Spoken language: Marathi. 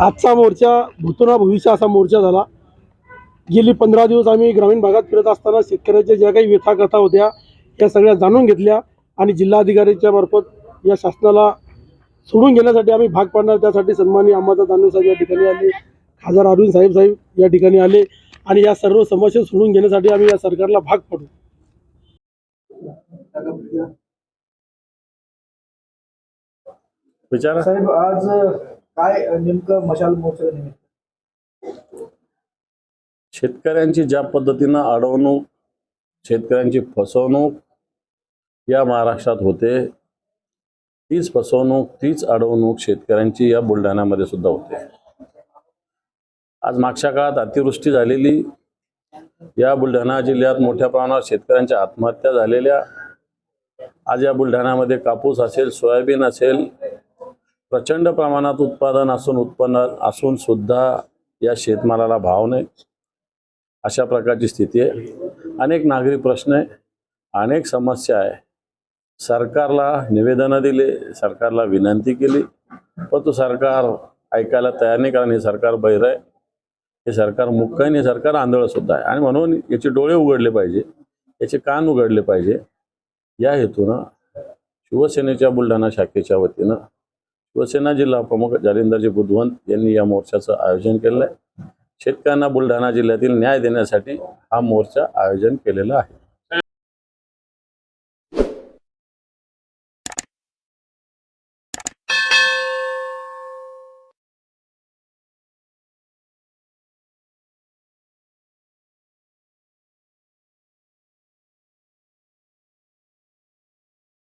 आजचा मोर्चा भूतोना भविष्य असा मोर्चा झाला. गेली पंधरा दिवस आम्ही ग्रामीण भागात फिरत असताना शेतकऱ्याच्या ज्या काही व्यथा कथा होत्या त्या सगळ्या जाणून घेतल्या आणि जिल्हाधिकाऱ्यांच्या मार्फत या शासनाला सोडून घेण्यासाठी आम्ही भाग पाडणार. त्यासाठी सन्मानी अंबादास दानवे साहेब या ठिकाणी आले खासदार अरविंद साहेब साहेब या ठिकाणी आले आणि या सर्व समस्या सोडून घेण्यासाठी आम्ही या सरकारला भाग पाडू. विचारा साहेब आज काय नेमकं मशाल मोर्चा निमित्त? शेतकऱ्यांची ज्या पद्धतीनं अडवणूक शेतकऱ्यांची फसवणूक या महाराष्ट्रात होते तीच फसवणूक तीच अडवणूक शेतकऱ्यांची या बुलढाण्यामध्ये सुद्धा होते. आज मागच्या काळात अतिवृष्टी झालेली या बुलढाणा जिल्ह्यात मोठ्या प्रमाणावर शेतकऱ्यांच्या आत्महत्या झालेल्या आज या बुलढाण्यामध्ये कापूस असेल सोयाबीन असेल प्रचंड प्रमाणात उत्पादन असून उत्पन्न असून सुद्धा या शेतमालाला भाव नाही. अशा प्रकारची स्थिती आहे. अनेक नागरी प्रश्न आहे. अनेक समस्या आहे. सरकारला निवेदनं दिले सरकारला विनंती केली पण तो सरकार ऐकायला तयार नाही कारण हे सरकार बहिर आहे. हे सरकार मुख्य आहे आणि हे सरकार आंधळंसुद्धा आहे. आणि म्हणून याचे डोळे उघडले पाहिजे. याचे कान उघडले पाहिजे. या हेतूनं शिवसेनेच्या बुलढाणा शाखेच्या वतीनं शिवसेना जिल्हा प्रमुख जालिंदरजी बुधवंत यांनी या मोर्चाचं आयोजन केलं आहे. शेतकऱ्यांना बुलढाणा जिल्ह्यातील न्याय देण्यासाठी हा मोर्चा आयोजन केलेला आहे.